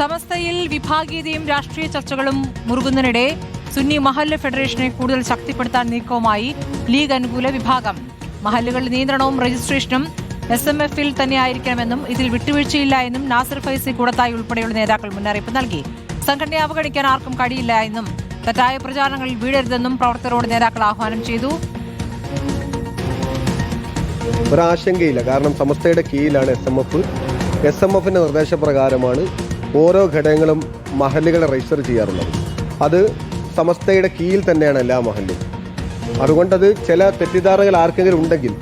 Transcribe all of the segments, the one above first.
സമസ്തയിൽ വിഭാഗീയതയും രാഷ്ട്രീയ ചർച്ചകളും മുറുകുന്നതിനിടെ സുന്നി മഹല്ല് ഫെഡറേഷനെ കൂടുതൽ ശക്തിപ്പെടുത്താൻ നീക്കവുമായി ലീഗ് അനുകൂല വിഭാഗം. മഹല്ലുകളുടെ നിയന്ത്രണവും രജിസ്ട്രേഷനും എസ് എം എഫിൽ തന്നെയായിരിക്കണമെന്നും ഇതിൽ വിട്ടുവീഴ്ചയില്ല എന്നും നാസർ ഫൈസി കൂടത്തായി ഉൾപ്പെടെയുള്ള നേതാക്കൾ മുന്നറിയിപ്പ് നൽകി. സംഘടനയെ അവഗണിക്കാൻ ആർക്കും കഴിയില്ല എന്നും തെറ്റായ പ്രചാരണങ്ങളിൽ വീഴരുതെന്നും പ്രവർത്തകരോട് നേതാക്കൾ ആഹ്വാനം ചെയ്തു. ഒരാശങ്കയില്ല. കാരണം സമസ്തയുടെ കീഴിലാണ് S M F S M എഫിന്റെ നിർദ്ദേശപ്രകാരമാണ് ഓരോ ഘടകങ്ങളും മഹല്ലുകളെ രജിസ്റ്റർ ചെയ്യാറുള്ളത്. അത് സമസ്തയുടെ കീഴിൽ തന്നെയാണ് എല്ലാ മഹല്ലും. അതുകൊണ്ടത് ചില തെറ്റിദ്ധാരണകൾ ആർക്കെങ്കിലും ഉണ്ടെങ്കിൽ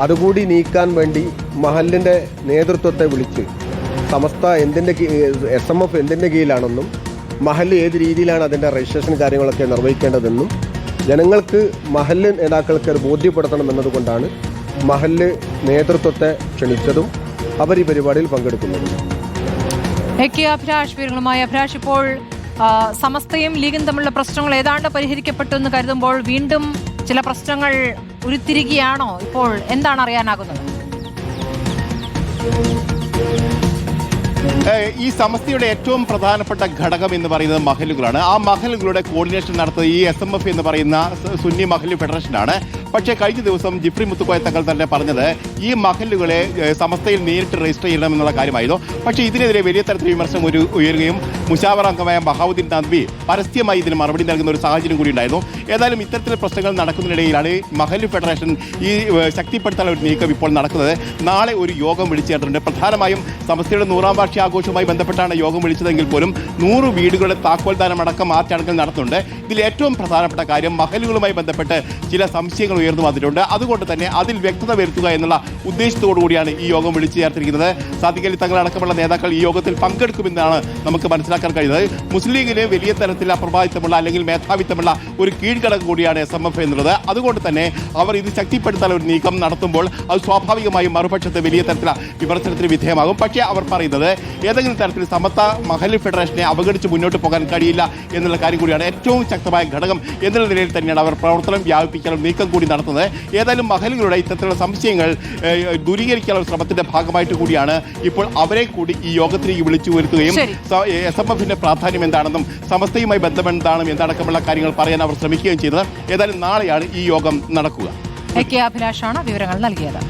അതുകൂടി നീക്കാൻ വേണ്ടി മഹലിന്റെ നേതൃത്വത്തെ വിളിച്ച് സമസ്ത എന്തിന്റെ എസ് എം എഫ് എന്തിന്റെ കീഴിലാണെന്നും മഹല്ല് ഏത് രീതിയിലാണ് അതിന്റെ രജിസ്ട്രേഷൻ കാര്യങ്ങളൊക്കെ നിർവഹിക്കേണ്ടതെന്നും ജനങ്ങൾക്ക് മഹൽ നേതാക്കൾക്ക് അത് ബോധ്യപ്പെടുത്തണം എന്നതുകൊണ്ടാണ് മഹല്ല് നേതൃത്വത്തെ ക്ഷണിച്ചതും അവർ ഈ പരിപാടിയിൽ പങ്കെടുക്കുന്നതും. കെ അഭിലാഷ് വിവരങ്ങളുമായി അഭിലാഷ് ഇപ്പോൾ സമസ്തയും ലീഗും തമ്മിലുള്ള പ്രശ്നങ്ങൾ ഏതാണ്ട് പരിഹരിക്കപ്പെട്ടു എന്ന് കരുതുമ്പോൾ വീണ്ടും ചില പ്രശ്നങ്ങൾ ഉരുത്തിരിക്കുകയാണോ ഇപ്പോൾ എന്താണ് അറിയാനാകുന്നത്? ഈ സമസ്തയുടെ ഏറ്റവും പ്രധാനപ്പെട്ട ഘടകം എന്ന് പറയുന്നത് മഹലുകളാണ്. ആ മഹലുകളുടെ കോർഡിനേഷൻ നടത്തുന്നത് ഈ എസ് എം എഫ് എന്ന് പറയുന്ന സുന്നി മഹലു ഫെഡറേഷനാണ് പക്ഷേ കഴിഞ്ഞ ദിവസം ജിഫ്രി മുത്തുക്കോയ തങ്ങൾ തന്നെ പറഞ്ഞത് ഈ മഹലുകളെ സമസ്തയിൽ നേരിട്ട് രജിസ്റ്റർ ചെയ്യണമെന്നുള്ള കാര്യമായിരുന്നു. പക്ഷേ ഇതിനെതിരെ വലിയ തരത്തിൽ വിമർശനം ഒരു ഉയരുകയും മുഷാവർ അംഗമായ ബഹാവുദ്ദീൻ നദ്വി പരസ്യമായി ഇതിന് മറുപടി നൽകുന്ന ഒരു സാഹചര്യം കൂടി ഉണ്ടായിരുന്നു. ഏതായാലും ഇത്തരത്തിലുള്ള പ്രശ്നങ്ങൾ നടക്കുന്നതിനിടയിലാണ് മഹൽ ഫെഡറേഷൻ ഈ ശക്തിപ്പെടുത്താനുള്ള ഒരു നീക്കം ഇപ്പോൾ നടക്കുന്നത്. നാളെ ഒരു യോഗം വിളിച്ചു ചേർത്തിട്ടുണ്ട് പ്രധാനമായും സമസ്തയുടെ നൂറാം വാർഷികാഘോഷവുമായി ബന്ധപ്പെട്ടാണ് യോഗം വിളിച്ചതെങ്കിൽ പോലും നൂറ് വീടുകളുടെ താക്കോൽദാനം അടക്കം ആ നടത്തുന്നുണ്ട്. ഇതിൽ ഏറ്റവും പ്രധാനപ്പെട്ട കാര്യം മഹലുകളുമായി ബന്ധപ്പെട്ട് ചില സംശയങ്ങൾ ഉയർന്നു വന്നിട്ടുണ്ട്. അതുകൊണ്ട് തന്നെ അതിൽ വ്യക്തത വരുത്തുക എന്നുള്ള ഉദ്ദേശത്തോടു കൂടിയാണ് ഈ യോഗം വിളിച്ചു ചേർത്തിരിക്കുന്നത്. അലി തങ്ങളടക്കമുള്ള നേതാക്കൾ ഈ യോഗത്തിൽ പങ്കെടുക്കുമെന്നാണ് നമുക്ക് മനസ്സിലാക്കാൻ കഴിയുന്നത്. മുസ്ലിം ലീഗിന് വലിയ തരത്തിൽ അപ്രഭാവിത്വമുള്ള അല്ലെങ്കിൽ മേധാവിത്വമുള്ള ഒരു കീഴ്ഘടകം കൂടിയാണ് എസ് എം എഫ് എന്നുള്ളത്. അതുകൊണ്ട് തന്നെ അവർ ഇത് ശക്തിപ്പെടുത്താൻ ഒരു നീക്കം നടത്തുമ്പോൾ അത് സ്വാഭാവികമായും മറുപക്ഷത്തെ വലിയ തരത്തിലുള്ള വിമർശനത്തിന് വിധേയമാകും. പക്ഷേ അവർ പറയുന്നത് ഏതെങ്കിലും തരത്തിൽ സമത്ത മഹൽ ഫെഡറേഷനെ അവഗണിച്ച് മുന്നോട്ട് പോകാൻ കഴിയില്ല എന്നുള്ള കാര്യം കൂടിയാണ് ഏറ്റവും ശക്തമായ ഘടകം എന്നുള്ള നിലയിൽ തന്നെയാണ് അവർ പ്രവർത്തനം വ്യാപിപ്പിക്കാനും നീക്കം കൂടി നടത്തുന്നത്. ഏതായാലും മഹലുകളുടെ ഇത്തരത്തിലുള്ള സംശയങ്ങൾ ദൂരീകരിക്കാനുള്ള ശ്രമത്തിന്റെ ഭാഗമായിട്ട് കൂടിയാണ് ഇപ്പോൾ അവരെ കൂടി ഈ യോഗത്തിലേക്ക് വിളിച്ചു വരുത്തുകയും. എസ് എം എഫിന്റെ പ്രാധാന്യം എന്താണെന്നും സമസ്തയുമായി ബന്ധമെന്താണെന്നും എന്തടക്കമുള്ള കാര്യങ്ങൾ പറയാൻ അവർ ശ്രമിക്കുകയും ചെയ്തത്. ഏതായാലും നാളെയാണ് ഈ യോഗം നടക്കുക. എ കെ അഭിലാഷാണ് വിവരങ്ങൾ നൽകിയത്.